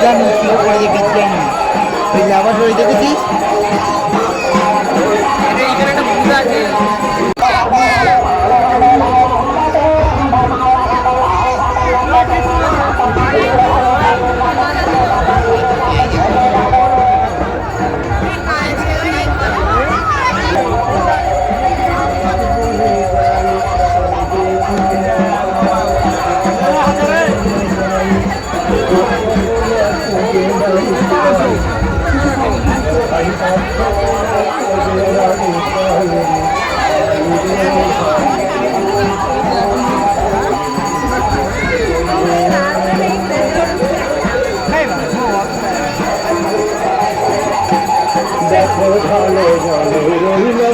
বিজ্ঞানী বিজ্ঞানী? ওই ল্যাবরেটরি দেখেছিস?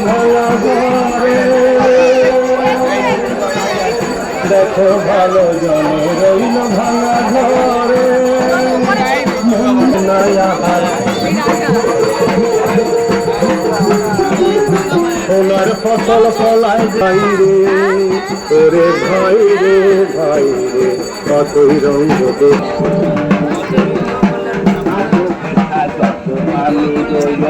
ভাঙা ঘরে দেখো ভালো জলে রইল ভাঙা ঘরে নয়া সোনার ফসল ফলায় ভাই রে ওরে ভাই রে ভাই রে কতই রঙ আমি রইল